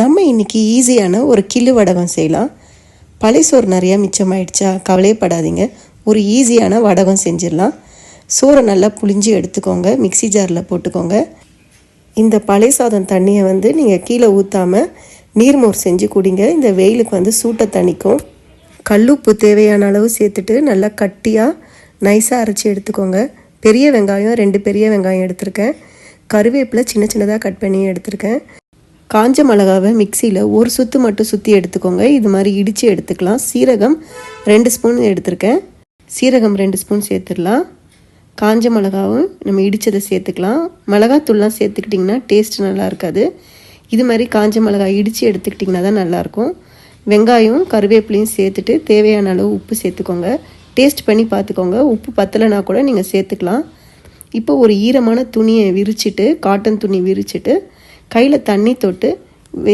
நம்ம இன்னைக்கு ஈஸியான ஒரு கிள்ளு வடகம் செய்யலாம். பழைய சோறு நிறையா மிச்சமாயிடுச்சா? கவலையப்படாதீங்க. ஒரு ஈஸியான வடகம் செஞ்சிடலாம். சோறை நல்லா புளிஞ்சு எடுத்துக்கோங்க. மிக்ஸி ஜாரில் போட்டுக்கோங்க. இந்த பழைய சாதம் தண்ணியை வந்து நீங்கள் கீழே ஊற்றாமல் நீர்மோர் செஞ்சு குடிங்க. இந்த வெயிலுக்கு வந்து சூட்டை தணிக்கும். கல்லுப்பு தேவையான அளவு சேர்த்துட்டு நல்லா கட்டியாக நைஸாக அரைச்சி எடுத்துக்கோங்க. பெரிய வெங்காயம் ரெண்டு பெரிய வெங்காயம் எடுத்திருக்கேன். கருவேப்பிலை சின்ன சின்னதாக கட் பண்ணி எடுத்திருக்கேன். காஞ்ச மிளகாவை மிக்சியில் ஒரு சுத்து மட்டும் சுற்றி எடுத்துக்கோங்க. இது மாதிரி இடித்து எடுத்துக்கலாம். சீரகம் ரெண்டு ஸ்பூன் எடுத்திருக்கேன். சீரகம் ரெண்டு ஸ்பூன் சேர்த்துடலாம். காஞ்ச மிளகாவும் நம்ம இடித்ததை சேர்த்துக்கலாம். மிளகாத்தூள்லாம் சேர்த்துக்கிட்டிங்கன்னா டேஸ்ட் நல்லா இருக்காது. இது மாதிரி காஞ்ச மிளகாய் இடித்து எடுத்துக்கிட்டிங்கன்னா தான் நல்லாயிருக்கும் வெங்காயம் கருவேப்பிலையும் சேர்த்துட்டு தேவையான அளவு உப்பு சேர்த்துக்கோங்க. டேஸ்ட் பண்ணி பார்த்துக்கோங்க. உப்பு பத்தலைனா கூட நீங்கள் சேர்த்துக்கலாம். இப்போ ஒரு ஈரமான துணியை விரிச்சிட்டு காட்டன் துணி விரிச்சிட்டு கையில் தண்ணி தொட்டு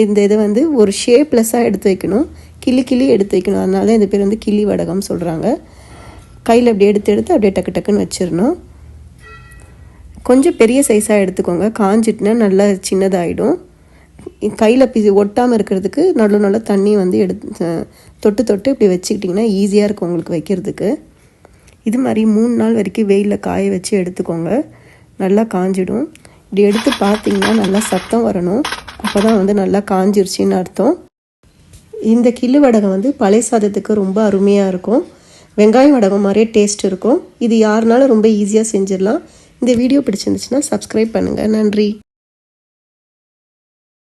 இந்த இதை வந்து ஒரு ஷேப்லெஸ்ஸாக எடுத்து வைக்கணும். கிள்ளி கிள்ளி எடுத்து வைக்கணும். அதனால இந்த பேர் வந்து கிள்ளி வடகம் சொல்கிறாங்க கையில் அப்படி எடுத்து எடுத்து அப்படியே டக்கு டக்குன்னு வச்சிடணும். கொஞ்சம் பெரிய சைஸாக எடுத்துக்கோங்க. காஞ்சிட்டுனா நல்லா சின்னதாகிடும் கையில் பிசி ஒட்டாமல் இருக்கிறதுக்கு நல்ல நல்ல தண்ணி வந்து எடுத்து தொட்டு தொட்டு இப்படி வச்சுக்கிட்டிங்கன்னா ஈஸியாக இருக்கும் உங்களுக்கு வைக்கிறதுக்கு. இது மாதிரி மூணு நாள் வரைக்கும் வெயிலில் காய வச்சு எடுத்துக்கோங்க. நல்லா காஞ்சிடும். இப்படி எடுத்து பார்த்தீங்கன்னா நல்லா சத்தம் வரணும். அப்போ தான் வந்து நல்லா காஞ்சிருச்சின்னு அர்த்தம். இந்த கிள்ளு வடகம் வந்து பழைய சாதத்துக்கு ரொம்ப அருமையாக இருக்கும். வெங்காயம் வடகம் மாதிரியே டேஸ்ட் இருக்கும். இது யாருனாலும் ரொம்ப ஈஸியாக செஞ்சிடலாம். இந்த வீடியோ பிடிச்சிருந்துச்சுன்னா சப்ஸ்கிரைப் பண்ணுங்கள் நன்றி.